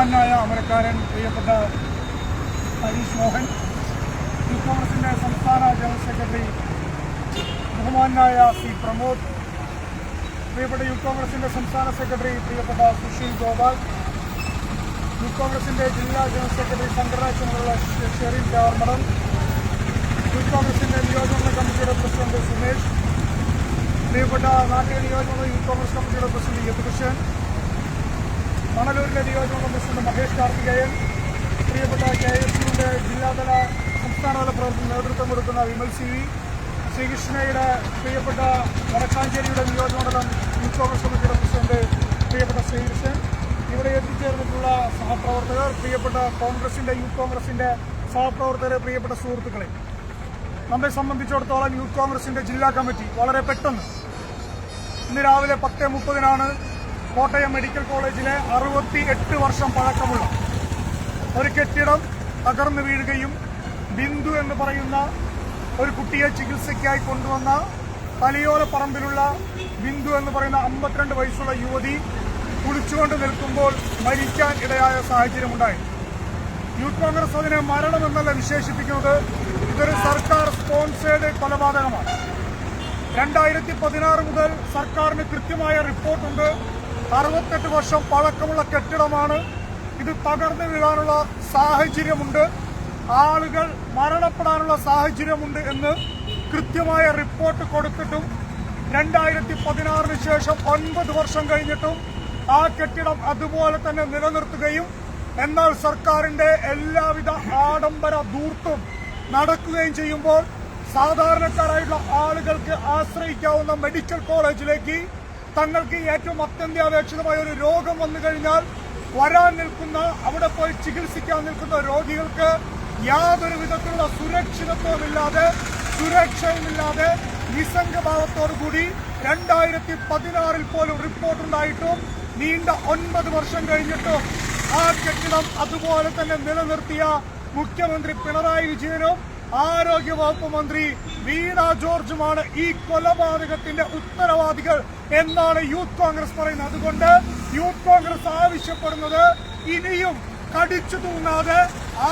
ബഹുമാനായ അമരക്കാരൻ പ്രിയപ്പെട്ട ഹരീഷ് മോഹൻ യൂത്ത് കോൺഗ്രസിന്റെ സംസ്ഥാന ജനറൽ സെക്രട്ടറി ബഹുമാനായ സി പ്രമോദ് പ്രിയപ്പെട്ട യൂത്ത് കോൺഗ്രസിന്റെ സംസ്ഥാന സെക്രട്ടറി പ്രിയപ്പെട്ട സുശീൽ ഗോപാൽ യൂത്ത് കോൺഗ്രസിന്റെ ജില്ലാ ജനറൽ സെക്രട്ടറി സംഘടനാ ചുമതല ഷെറിൻ ചാർമടം യൂത്ത് കോൺഗ്രസിന്റെ നിയോജകമണ്ഡല കമ്മിറ്റിയുടെ പ്രസിഡന്റ് സുമേഷ് പ്രിയപ്പെട്ട നാട്ടിക നിയോജകമണ്ഡല യൂത്ത് കോൺഗ്രസ് കമ്മിറ്റിയുടെ പ്രസിഡന്റ് യദുകൃഷ്ണൻ മണലൂരിലെ നിയോജകമണ്ഡലം പ്രസിഡന്റ് മഹേഷ് കാർത്തികേയൻ പ്രിയപ്പെട്ട കെ എസ് യുവിന്റെ ജില്ലാതല സംസ്ഥാനതല പ്രവർത്തന നേതൃത്വം കൊടുക്കുന്ന വിമൽ സി വി ശ്രീകൃഷ്ണയുടെ പ്രിയപ്പെട്ട വടക്കാഞ്ചേരിയുടെ നിയോജകമണ്ഡലം യൂത്ത് കോൺഗ്രസ് കമ്മിറ്റിയുടെ പ്രസിഡന്റ് പ്രിയപ്പെട്ട ശ്രീകൃഷ്ണൻ ഇവിടെ എത്തിച്ചേർന്നിട്ടുള്ള സഹപ്രവർത്തകർ പ്രിയപ്പെട്ട കോൺഗ്രസിന്റെ യൂത്ത് കോൺഗ്രസിന്റെ സഹപ്രവർത്തകരെ പ്രിയപ്പെട്ട സുഹൃത്തുക്കളെ. നമ്മെ സംബന്ധിച്ചിടത്തോളം യൂത്ത് കോൺഗ്രസിന്റെ ജില്ലാ കമ്മിറ്റി വളരെ പെട്ടെന്ന് ഇന്ന് രാവിലെ പത്ത് മുപ്പതിനാണ് കോട്ടയം മെഡിക്കൽ കോളേജിലെ അറുപത്തി എട്ട് വർഷം പഴക്കമുള്ള ഒരു കെട്ടിടം തകർന്നു വീഴുകയും ബിന്ദു എന്ന് പറയുന്ന ഒരു കുട്ടിയെ ചികിത്സയ്ക്കായി കൊണ്ടുവന്ന തലയോല പറമ്പിലുള്ള ബിന്ദു എന്ന് പറയുന്ന അമ്പത്തിരണ്ട് വയസ്സുള്ള യുവതി കുളിച്ചുകൊണ്ട് നിൽക്കുമ്പോൾ മരിക്കാൻ ഇടയായ സാഹചര്യമുണ്ടായി. യൂത്ത് കോൺഗ്രസ് അതിനെ മരണമെന്നല്ല വിശേഷിപ്പിക്കുന്നത്. ഇതൊരു സർക്കാർ സ്പോൺസേഡ് കൊലപാതകമാണ്. രണ്ടായിരത്തി പതിനാറ് മുതൽ സർക്കാരിന് കൃത്യമായ റിപ്പോർട്ടുണ്ട്. അറുപത്തെട്ട് വർഷം പഴക്കമുള്ള കെട്ടിടമാണ്. ഇത് തകർന്നു വീഴാനുള്ള സാഹചര്യമുണ്ട്. ആളുകൾ മരണപ്പെടാനുള്ള സാഹചര്യമുണ്ട് എന്ന് കൃത്യമായ റിപ്പോർട്ട് കൊടുത്തിട്ടും രണ്ടായിരത്തി പതിനാറിന് ശേഷം ഒൻപത് വർഷം കഴിഞ്ഞിട്ടും ആ കെട്ടിടം അതുപോലെ തന്നെ നിലനിർത്തുകയും എന്നാൽ സർക്കാരിന്റെ എല്ലാവിധ ആഡംബര ദൂർത്തും നടക്കുകയും ചെയ്യുമ്പോൾ സാധാരണക്കാരായിട്ടുള്ള ആളുകൾക്ക് ആശ്രയിക്കാവുന്ന മെഡിക്കൽ കോളേജിലേക്ക് തങ്ങൾക്ക് ഏറ്റവും അത്യന്താപേക്ഷിതമായ ഒരു രോഗം വന്നു കഴിഞ്ഞാൽ വരാൻ നിൽക്കുന്ന അവിടെ പോയി ചികിത്സിക്കാൻ നിൽക്കുന്ന രോഗികൾക്ക് യാതൊരു വിധത്തിലുള്ള സുരക്ഷിതത്വമില്ലാതെ സുരക്ഷയുമില്ലാതെ നിസ്സംഗഭാവത്തോടുകൂടി രണ്ടായിരത്തി പതിനാറിൽ പോലും റിപ്പോർട്ടുണ്ടായിട്ടും നീണ്ട ഒൻപത് വർഷം കഴിഞ്ഞിട്ടും ആ കെട്ടിടം അതുപോലെ തന്നെ നിലനിർത്തിയ മുഖ്യമന്ത്രി പിണറായി വിജയനും ആരോഗ്യ വകുപ്പ് മന്ത്രി വീണ ജോർജുമാണ് ഈ കൊലപാതകത്തിന്റെ ഉത്തരവാദികൾ എന്നാണ് യൂത്ത് കോൺഗ്രസ് പറയുന്നത്. അതുകൊണ്ട് യൂത്ത് കോൺഗ്രസ് ആവശ്യപ്പെടുന്നത് ഇനിയും കടിച്ചു തൂങ്ങാതെ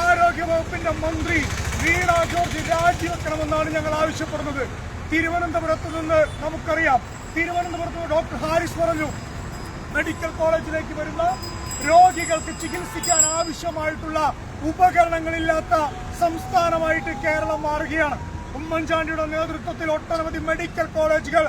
ആരോഗ്യ വകുപ്പിന്റെ മന്ത്രി വീണ ജോർജ് രാജിവെക്കണമെന്നാണ് ഞങ്ങൾ ആവശ്യപ്പെടുന്നത്. തിരുവനന്തപുരത്ത് നിന്ന് നമുക്കറിയാം. തിരുവനന്തപുരത്ത് ഡോക്ടർ ഹാരിസ് പറഞ്ഞു മെഡിക്കൽ കോളേജിലേക്ക് വരുന്ന രോഗികൾക്ക് ചികിത്സിക്കാൻ ആവശ്യമായിട്ടുള്ള ഉപകരണങ്ങളില്ലാത്ത സംസ്ഥാനമായിട്ട് കേരളം മാറുകയാണ്. ഉമ്മൻചാണ്ടിയുടെ നേതൃത്വത്തിൽ ഒട്ടനവധി മെഡിക്കൽ കോളേജുകൾ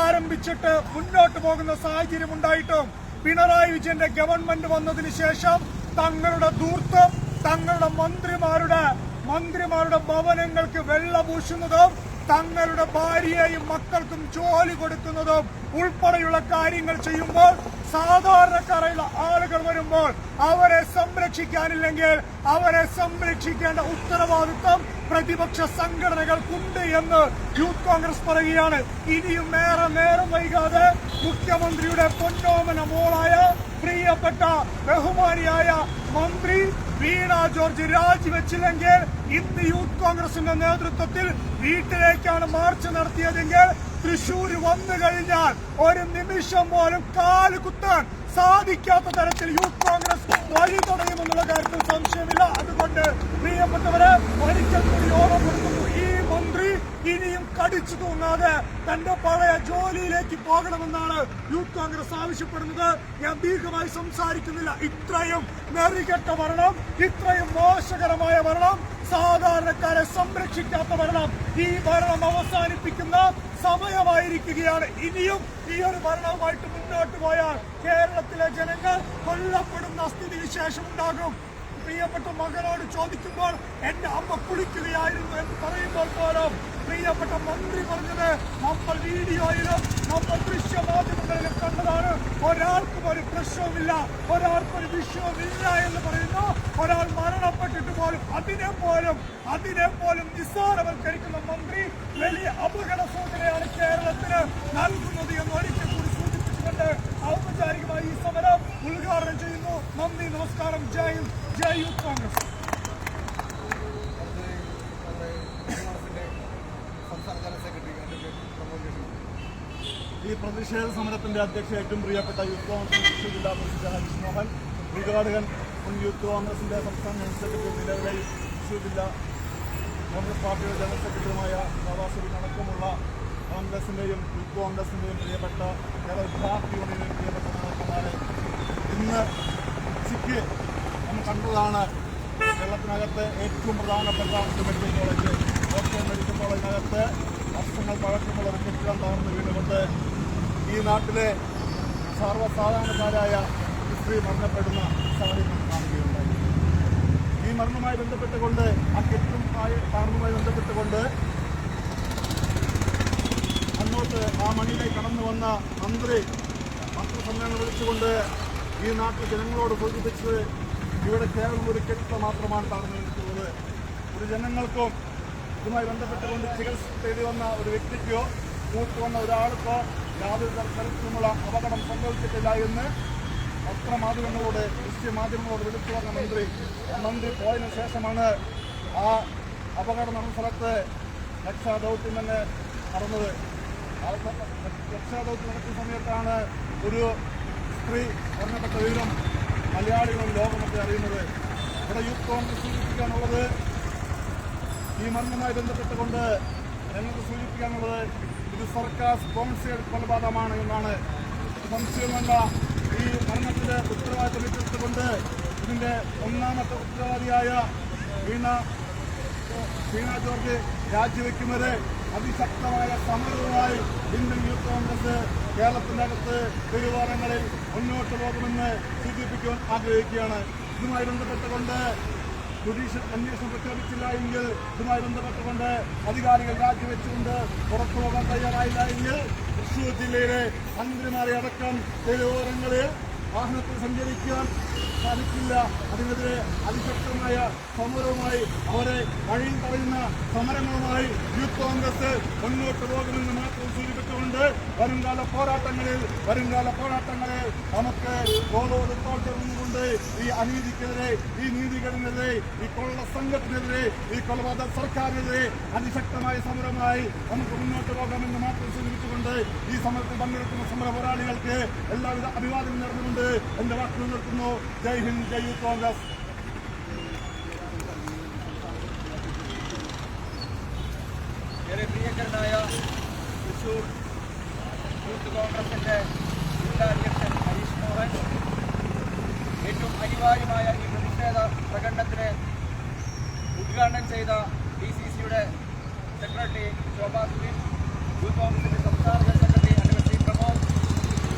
ആരംഭിച്ചിട്ട് മുന്നോട്ട് പോകുന്ന സാഹചര്യം ഉണ്ടായിട്ടും പിണറായി വിജയന്റെ ഗവൺമെന്റ് വന്നതിന് ശേഷം തങ്ങളുടെ ദൂർത്തം തങ്ങളുടെ മന്ത്രിമാരുടെ മന്ത്രിമാരുടെ ഭവനങ്ങൾക്ക് വെള്ള പൂശുന്നതും തങ്ങളുടെ ഭാര്യയെയും മക്കൾക്കും ജോലി കൊടുക്കുന്നതും ഉൾപ്പെടെയുള്ള കാര്യങ്ങൾ ചെയ്യുമ്പോൾ സാധാരണക്കാരായുള്ള ആളുകൾ വരുമ്പോൾ അവരെ സംരക്ഷിക്കാനില്ലെങ്കിൽ അവരെ സംരക്ഷിക്കേണ്ട ഉത്തരവാദിത്വം പ്രതിപക്ഷ സംഘടനകൾക്കുണ്ട് എന്ന് യൂത്ത് കോൺഗ്രസ് പറയുകയാണ്. ഇനിയും ഏറെ നേരം വൈകാതെ മുഖ്യമന്ത്രിയുടെ പൊന്നോമന മോളായ പ്രിയപ്പെട്ട ബഹുമാനിയായ മന്ത്രി വീണ ജോർജ് രാജിവെച്ചില്ലെങ്കിൽ ഇന്ന് യൂത്ത് കോൺഗ്രസിന്റെ നേതൃത്വത്തിൽ വീട്ടിലേക്കാണ് മാർച്ച് നടത്തിയതെങ്കിൽ തൃശൂർ വന്നു കഴിഞ്ഞാൽ ഒരു നിമിഷം പോലും കാൽ കുത്താൻ സാധിക്കാത്ത തരത്തിൽ യൂത്ത് കോൺഗ്രസ് വഴി തുടങ്ങുമെന്നുള്ള കാര്യത്തിൽ സംശയമില്ല. അതുകൊണ്ട് പ്രിയപ്പെട്ടവരെ ഒരിക്കൽ കൂടി ഓർമ്മപ്പെടുത്തുന്നു. ഈ മന്ത്രി ഇനിയും കടിച്ചു തൂങ്ങാതെ തന്റെ പഴയ ജോലിയിലേക്ക് പോകണമെന്നാണ് യൂത്ത് കോൺഗ്രസ് ആവശ്യപ്പെടുന്നത്. ഞാൻ ദീർഘമായി സംസാരിക്കുന്നില്ല. ഇത്രയും നെറികെട്ട ഭരണം ഇത്രയും മോശകരമായ ഭരണം സാധാരണക്കാരെ സംരക്ഷിക്കാത്ത ഭരണം ഈ ഭരണം അവസാനിപ്പിക്കുന്ന സമയമായിരിക്കുകയാണ്. ഇനിയും ഈ ഒരു ഭരണവുമായിട്ട് മുന്നോട്ട് പോയാൽ കേരളത്തിലെ ജനങ്ങൾ കൊല്ലപ്പെടുന്ന സ്ഥിതിവിശേഷം ഉണ്ടാകും. പ്രിയപ്പെട്ട മകനോട് ചോദിക്കുമ്പോൾ എന്റെ അമ്മ കുളിക്കുകയായിരുന്നു എന്ന് പറയുമ്പോൾ പോലും പ്രിയപ്പെട്ട മന്ത്രി പറഞ്ഞത് നമ്മൾ വീഡിയോയിലും നമ്മൾ ദൃശ്യമാധ്യമങ്ങളിലും കണ്ടതാണ്. ഒരാൾക്കും ഒരു പ്രശ്നവുമില്ല ഒരാൾക്കും ഒരു വിഷയവുമില്ല എന്ന് പറയുന്നു ഒരാൾ മരണപ്പെട്ടിട്ട് പോലും അതിനെ പോലും അതിനെ പോലും നിസ്സാരവൽക്കരിക്കുന്ന മന്ത്രി വലിയ അപകട സൂചനയാണ് കേരളത്തിന് നൽകുന്നത് എന്ന് ഒരിക്കൽ കൂടി സൂചിപ്പിച്ചുകൊണ്ട് ഔപചാരികമായി ഈ സമരം ഉദ്ഘാടനം ചെയ്യുന്നു. നന്ദി നമസ്കാരം. ജയ് ജയ് യൂത്ത് കോൺഗ്രസ്. ഈ പ്രതിഷേധ സമരത്തിന്റെ അധ്യക്ഷ ഏറ്റവും പ്രിയപ്പെട്ട യൂത്ത് കോൺഗ്രസ് തൃശൂർ ജില്ലാ പ്രസിഡന്റ് ഹരീഷ് മോഹൻ ഉദ്ഘാടകൻ മുൻ യൂത്ത് കോൺഗ്രസിന്റെ സംസ്ഥാന ജനറൽ സെക്രട്ടറി നിലവിലെ തൃശ്ശൂർ ജില്ലാ കോൺഗ്രസ് പാർട്ടിയുടെ ജനറൽ സെക്രട്ടറിയുമായ നവാസുദ്ദീൻ അടക്കമുള്ള കോൺഗ്രസിന്റെയും യൂത്ത് കോൺഗ്രസിന്റെയും പ്രിയപ്പെട്ട കേരള വിദ്യാർത്ഥി യൂണിയന്റെയും പ്രിയപ്പെട്ട നേതാക്കന്മാരെ ഇന്ന് ഉച്ചയ്ക്ക് നമ്മൾ കണ്ടതാണ് കേരളത്തിനകത്ത് ഏറ്റവും പ്രധാനപ്പെട്ട ഒരു മെഡിക്കൽ കോളേജ് കോട്ടയം മെഡിക്കൽ കോളേജിനകത്ത് വർഷങ്ങൾ പഴക്കമുള്ള ഒരു കെട്ടിടം താർന്ന് വീണുകൊണ്ട് ഈ നാട്ടിലെ സർവസാധാരണക്കാരായ സ്ത്രീ മരണപ്പെടുന്ന സാഹചര്യം കാണുകയുണ്ടായി. ഈ മരണവുമായി ബന്ധപ്പെട്ടുകൊണ്ട് ആ കെട്ടും താർന്നുമായി ബന്ധപ്പെട്ടുകൊണ്ട് അങ്ങോട്ട് ആ മണ്ണിലേക്ക് കടന്നു വന്ന മന്ത്രി പത്രസമ്മേളനം വിളിച്ചുകൊണ്ട് ഈ നാട്ടിലെ ജനങ്ങളോട് സൂചിപ്പിച്ചത് ഇവിടെ കേവലം ഒരു കെട്ടിടം മാത്രമാണ് തടഞ്ഞു നിൽക്കുന്നത്. ഒരു ജനങ്ങൾക്കും ഇതുമായി ബന്ധപ്പെട്ടുകൊണ്ട് ചികിത്സ തേടി വന്ന ഒരു വ്യക്തിക്കോ കൂട്ടു വന്ന ഒരാൾക്കോ യാതൊരു തരത്തിലുമുള്ള അപകടം സംഭവിച്ചിട്ടില്ല എന്ന് പത്രമാധ്യമങ്ങളോട് ദൃശ്യമാധ്യമങ്ങളോട് വിളിച്ചു പറഞ്ഞ മന്ത്രി മന്ത്രി പോയതിനു ശേഷമാണ് ആ അപകടം നടന്ന സ്ഥലത്ത് രക്ഷാദൗത്യം തന്നെ നടന്നത്. രക്ഷാദൗത്യം നടക്കുന്ന സമയത്താണ് ഒരു സ്ത്രീ പറഞ്ഞപ്പെട്ട വിവരം മലയാളികളും ലോകമൊക്കെ അറിയുന്നത്. ഇവിടെ യൂത്ത് കോൺഗ്രസ് സൂചിപ്പിക്കാനുള്ളത് ഈ മരണവുമായി ബന്ധപ്പെട്ടുകൊണ്ട് ഞങ്ങൾക്ക് സൂചിപ്പിക്കാനുള്ളത് ഇത് സർക്കാർ സ്പോൺസേഡ് കൊലപാതകമാണ് എന്നാണ്. സംശയമല്ല. ഈ മരണത്തിന്റെ ഉത്തരവാദിത്തം ഏറ്റെടുത്തുകൊണ്ട് ഇതിന്റെ ഒന്നാമത്തെ ഉത്തരവാദിയായ വീണ വീണ ജോർജ് രാജിവെക്കുന്നത് അതിശക്തമായ സമരവുമായി ഇന്ത്യൻ യൂത്ത് കോൺഗ്രസ് കേരളത്തിന്റെ അകത്ത് പെരുവാരങ്ങളിൽ മുന്നോട്ട് പോകുമെന്ന് സൂചിപ്പിക്കുവാൻ ആഗ്രഹിക്കുകയാണ്. ഇതുമായി ബന്ധപ്പെട്ടുകൊണ്ട് ജുഡീഷ്യൽ അന്വേഷണം പ്രഖ്യാപിച്ചില്ല എങ്കിൽ ഇതുമായി ബന്ധപ്പെട്ടുകൊണ്ട് അധികാരികൾ രാജിവെച്ചുകൊണ്ട് പുറത്തു പോകാൻ തയ്യാറായില്ല എങ്കിൽ തൃശൂർ ജില്ലയിലെ മന്ത്രിമാരെ അടക്കം തെരുവോരങ്ങളിൽ വാഹനത്തിൽ സഞ്ചരിക്കാൻ സാധിക്കില്ല. അതിനെതിരെ അതിശക്തമായ സമരവുമായി അവരെ വഴിയിൽ പറയുന്ന സമരങ്ങളുമായി യൂത്ത് കോൺഗ്രസ് മുന്നോട്ട് പോകുമെന്ന് മാത്രം സൂചിപ്പിച്ചുകൊണ്ട് വരുംകാല പോരാട്ടങ്ങളിൽ വരുംകാല പോരാട്ടങ്ങളിൽ നമുക്ക് തോൾ ഈ അനീതിക്കെതിരെ ഈ നീതികേടിനെതിരെ ഈ കൊള്ള സംഘത്തിനെതിരെ ഈ കൊലപാതക സർക്കാരിനെതിരെ അതിശക്തമായ സമരമായി നമുക്ക് മുന്നോട്ട് പോകാമെന്ന് മാത്രം സൂചിപ്പിച്ചുകൊണ്ട് ഈ സമരത്തിൽ പങ്കെടുക്കുന്ന സമര പോരാളികൾക്ക് എല്ലാവിധ അഭിവാദ്യം നേർന്നുകൊണ്ട് എന്റെ വാക്കുകൾ നിർത്തുന്നു. ജയ് ഹിന്ദ് ജയ് യൂത്ത് കോൺഗ്രസ് ഏറെ പ്രിയങ്കരനായ തൃശൂർ യൂത്ത് കോൺഗ്രസിന്റെ ജില്ലാ അധ്യക്ഷൻ ഹരീഷ് മോഹൻ. ഏറ്റവും അനിവാര്യമായ ഈ പ്രതിഷേധ പ്രകടനത്തിന് ഉദ്ഘാടനം ചെയ്ത ഡി സി സിയുടെ സെക്രട്ടറി ശോഭാ സുരേഷ് യൂത്ത് കോൺഗ്രസിന്റെ സംസ്ഥാന സെക്രട്ടറി അഡ്വക്കേറ്റ് പ്രമോദ്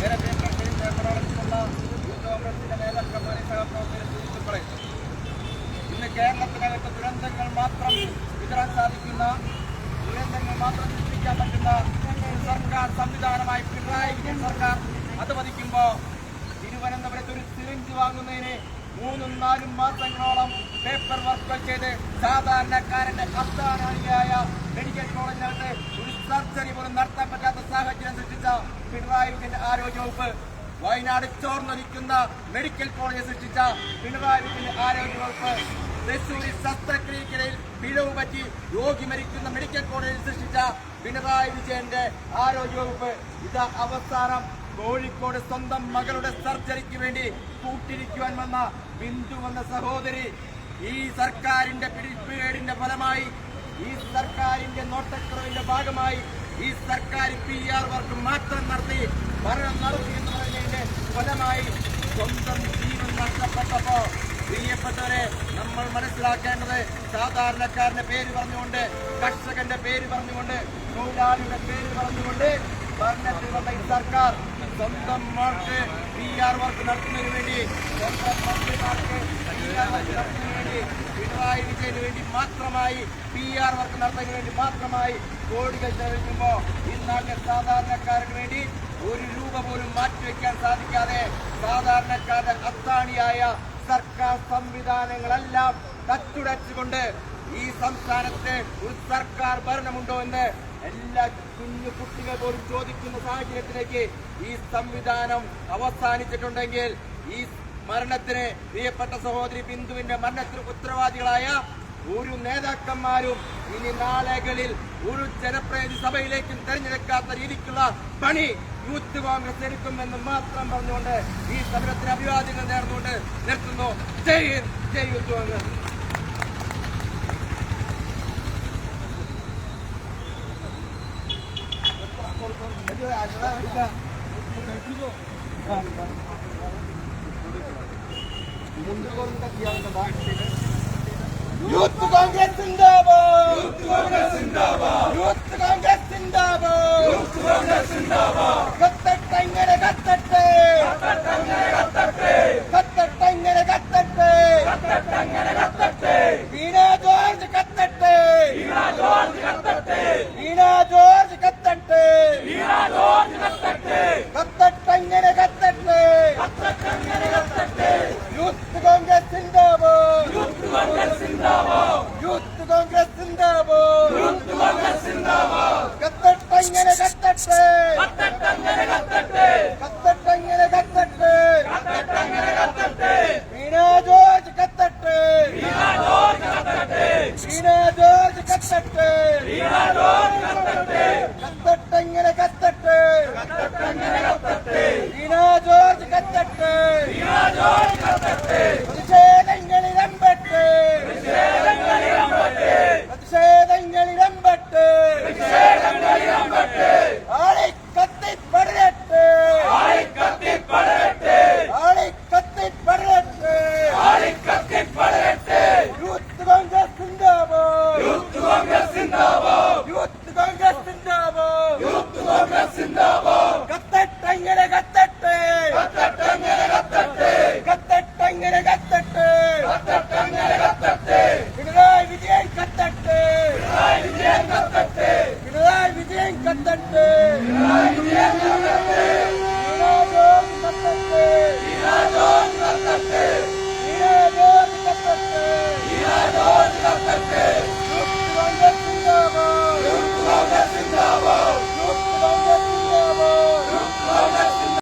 ഏറെ പ്രിയപ്പെട്ട യൂത്ത് കോൺഗ്രസിന്റെ നേതാക്കന്മാരെ സഹപ്രവർത്തകരെ സുഹൃത്തുക്കളെ ഇന്ന് കേരളത്തിനകത്ത് ദുരന്തങ്ങൾ മാത്രം വിതരാൻ സാധിക്കുന്ന ദുരന്തങ്ങൾ മാത്രം സൃഷ്ടിക്കാൻ പറ്റുന്ന സർക്കാർ സംവിധാനമായി പിണറായി വിജയൻ സർക്കാർ അത് പതിക്കുമ്പോൾ തിരുവനന്തപുരത്ത് ഒരു സിറിഞ്ച് വാങ്ങുന്നതിന് മൂന്നും നാലും മാസങ്ങളോളം പേപ്പർ വർക്കുകൾ ചെയ്ത് സാധാരണക്കാരന്റെ കർത്താനാളിയായ മെഡിക്കൽ കോളേജിനകത്ത് ഒരു സർജറി പോലും നടത്താൻ പറ്റാത്ത സാഹചര്യം സൃഷ്ടിച്ച പിണറായി വിജയന്റെ ആരോഗ്യവകുപ്പ് വയനാട് ചോർന്നൊലിക്കുന്ന മെഡിക്കൽ കോളേജ് സൃഷ്ടിച്ച പിണറായി വിജയൻ ആരോഗ്യവകുപ്പ് തൃശൂരിൽ ശസ്ത്രക്രിയക്കിടയിൽ പിഴവ് പറ്റി രോഗി മരിക്കുന്ന മെഡിക്കൽ കോളേജിൽ സൃഷ്ടിച്ച പിണറായി വിജയന്റെ ആരോഗ്യവകുപ്പ് ഇത് അവസാനം കോഴിക്കോട് സ്വന്തം മകളുടെ സർജറിക്ക് വേണ്ടി കൂട്ടിരിക്കുവാൻ വന്ന ബിന്ദു എന്ന സഹോദരി. ഈ സർക്കാരിന്റെ പിടിപ്പുകേടിന്റെ ഫലമായി ഈ സർക്കാരിന്റെ നോട്ടക്കുറവിന്റെ ഭാഗമായി ഈ സർക്കാർ പി ആർ വർക്ക് മാത്രം നടത്തി ഭരണം നടത്തി പറയുന്നതിന്റെ ഫലമായി സ്വന്തം ജീവൻ നഷ്ടപ്പെട്ടപ്പോ പ്രിയപ്പെട്ടവരെ നമ്മൾ മനസ്സിലാക്കേണ്ടത് സാധാരണക്കാരന്റെ പേര് പറഞ്ഞുകൊണ്ട് കർഷകന്റെ പേര് പറഞ്ഞുകൊണ്ട് തൊഴിലാളിയുടെ പേര് പറഞ്ഞുകൊണ്ട് ഭരണത്തിൽ ഈ സർക്കാർ സ്വന്തം മാർക്ക് പി ആർ വർക്ക് നടത്തുന്നതിന് വേണ്ടി സ്വന്തം മന്ത്രിമാർക്ക് പി ആർ വർക്ക് നടത്തുന്നതിന് വേണ്ടി പിണറായി വിജയന് വേണ്ടി മാത്രമായി പി ആർ വർക്ക് നടത്തുന്നതിന് വേണ്ടി മാത്രമായി കോടികൾ ചെലവഴിക്കുമ്പോൾ ഇന്നാകെ സാധാരണക്കാരന് വേണ്ടി ഒരു രൂപ പോലും മാറ്റിവെക്കാൻ സാധിക്കാതെ സാധാരണക്കാരുടെ അത്താണിയായ സർക്കാർ സംവിധാനങ്ങളെല്ലാം തച്ചുടച്ചുകൊണ്ട് ഈ സംസ്ഥാനത്ത് ഒരു സർക്കാർ ഭരണമുണ്ടോ എന്ന് എല്ലാ കുഞ്ഞു കുട്ടികൾ പോലും ചോദിക്കുന്ന സാഹചര്യത്തിലേക്ക് ഈ സംവിധാനം അവസാനിച്ചിട്ടുണ്ടെങ്കിൽ ഈ മരണത്തിന് പ്രിയപ്പെട്ട സഹോദരി ബിന്ദുവിന്റെ മരണത്തിന് ഉത്തരവാദികളായ ഒരു നേതാക്കന്മാരും ഇനി നാളെകളിൽ ഒരു ജനപ്രതിനിധി സഭയിലേക്കും തെരഞ്ഞെടുക്കാത്ത രീതിക്കുള്ള പണി യൂത്ത് കോൺഗ്രസ് എടുക്കുമെന്ന് മാത്രം പറഞ്ഞുകൊണ്ട് ഈ സമരത്തിന് അഭിവാദ്യങ്ങൾ നേർന്നുകൊണ്ട് നിർത്തുന്നു. ജയ് ഹിന്ദ് ജയ് യൂത്ത് കോൺഗ്രസ്. യൂത്ത് കോൺഗ്രസ് സിന്ദാബാദ്. യൂത്ത് കോൺഗ്രസ് സിന്ദാബാദ്. യൂത്ത് കോൺഗ്രസ് സിന്ദാബാദ്. യൂത്ത് കോൺഗ്രസ് സിന്ദാബാദ്. കത്തട്ടെ ഇങ്ങനെ കത്തട്ടെ. കത്തട്ടെ ഇങ്ങനെ കത്തട്ടെ. കത്തട്ടെ ഇങ്ങനെ കത്തട്ടെ. കത്തട്ടെ ഇങ്ങനെ കത്തട്ടെ. വീണ ജോർജ് കത്തട്ടെ. വീണ ജോർജ് കത്തട്ടെ. വീണ ജോർജ് കത്തട്ടെ. വീണ ജോർജ് ஈனாதோது கட்டட்டு ஈனாதோ